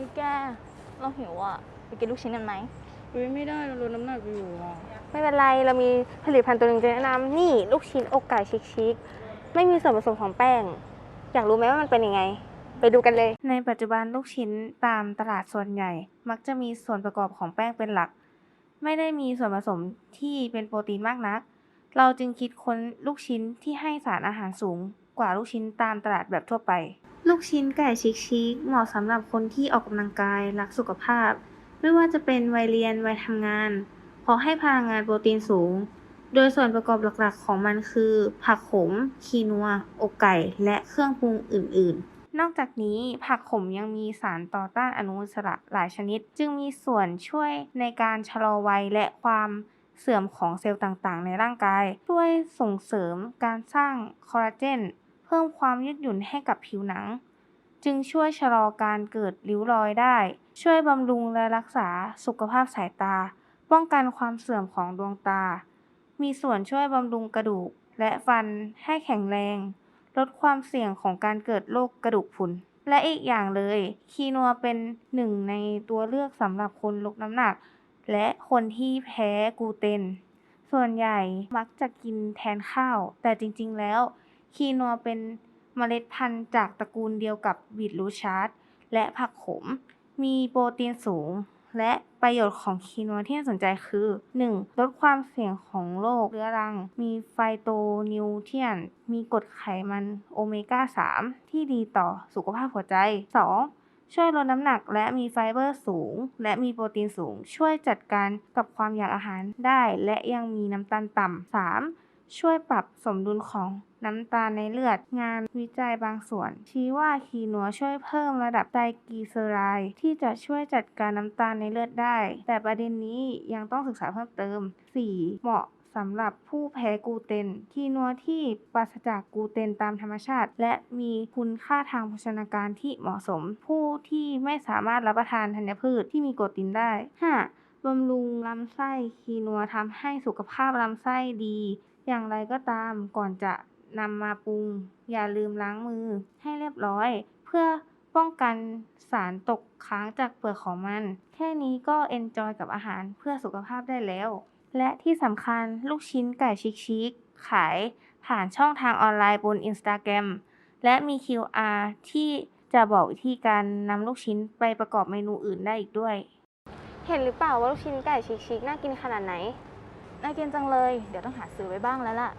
ฮ้ยแก เราหิวอะ ไปกินลูกชิ้นกันไหมเฮ้ยไม่ได้เราลดน้ำหนักอยู่อะไม่เป็นไร เรามีผลิตภัณฑ์ตัวหนึ่งจะแนะนำนี่ลูกชิ้นอกไก่ชิคๆไม่มีส่วนผสมของแป้ง อยากรู้ไหมว่ามันเป็นยังไง ไปดูกันเลย ในปัจจุบันลูกชิ้นตามตลาดส่วนใหญ่ มักจะมีส่วนประกอบของแป้งเป็นหลัก ไม่ได้มีส่วนผสมที่เป็นโปรตีนมากนัก เราจึงคิดค้นลูกชิ้นที่ให้สารอาหารสูงกว่าลูกชิ้นตามตลาดแบบทั่วไป ลูกชิ้นไก่ชิคๆเหมาะสำหรับคนที่ออกกำลังกายรักสุขภาพ ไม่ว่าจะเป็นวัยเรียนวัยทำงาน เพราะให้พลังงานโปรตีนสูง โดยส่วนประกอบหลักๆ ของมันคือ ผักขม คีนัว อกไก่ และเครื่องปรุงอื่นๆ นอกจากนี้ผักขมยังมีสารต่อต้านอนุมูลอิสระหลายชนิด จึงมีส่วนช่วยในการชะลอวัยและความเสื่อมของเซลล์ต่างๆ ในร่างกาย ช่วยส่งเสริมการสร้างคอลลาเจน พิ่มความยืดหยุ่นให้กับผิวหนัง จึงช่วยชะลอการเกิดริ้วรอยได้ ช่วยบำรุงและรักษาสุขภาพสายตา ป้องกันความเสื่อมของดวงตา มีส่วนช่วยบำรุงกระดูกและฟันให้แข็งแรง ลดความเสี่ยงของการเกิดโรคกระดูกพรุน และอีกอย่างเลย คีนัวเป็นหนึ่งในตัวเลือกสำหรับคนลดน้ำหนัก และคนที่แพ้กลูเตน ส่วนใหญ่มักจะกินแทนข้าว แต่จริง ๆ แล้ว คีนัวเป็นเมล็ดพันธุ์จากตระกูลเดียวกับบีทรูชาร์ดและผักขม มีโปรตีนสูง และประโยชน์ของคีนัวที่น่าสนใจคือ 1. ลดความเสี่ยงของโรคเรื้อรัง มีไฟโตนิวเทียน มีกรดไขมันโอเมก้า 3 ที่ดีต่อสุขภาพหัวใจ 2. ช่วยลดน้ำหนักและมีไฟเบอร์สูง และมีโปรตีนสูง ช่วยจัดการกับความอยากอาหารได้ และยังมีน้ำตาลต่ำ 3. ช่วยปรับสมดุลของน้ำตาลในเลือด งานวิจัยบางส่วน ชี้ว่าคีนัวช่วยเพิ่มระดับไตรกลีเซอไรด์ที่จะช่วยจัดการน้ำตาลในเลือดได้ แต่ประเด็นนี้ยังต้องศึกษาเพิ่มเติม 4. เหมาะสำหรับผู้แพ้กลูเตน คีนัวที่ปราศจากกลูเตนตามธรรมชาติ และมีคุณค่าทางโภชนาการที่เหมาะสม ผู้ที่ไม่สามารถรับประทานธัญพืชที่มีโปรตีนได้ 5. บำรุงลำไส้ คีนัวทำให้สุขภาพลำไส้ดีอย่างไรก็ตามก่อนจะนำมาปรุง อย่าลืมล้างมือให้เรียบร้อย เพื่อป้องกันสารตกค้างจากเปลือกของมัน แค่นี้ก็เอนจอยกับอาหารเพื่อสุขภาพได้แล้ว และที่สำคัญลูกชิ้นไก่ชิคๆขายผ่านช่องทางออนไลน์บน Instagram และมี QR ที่จะบอกวิธีการนำลูกชิ้นไปประกอบเมนูอื่นได้อีกด้วย เห็นหรือเปล่าว่าลูกชิ้นไก่ชิคๆน่ากินขนาดไหน น่ากินจังเลย เดี๋ยวต้องหาซื้อไว้บ้างแล้วล่ะ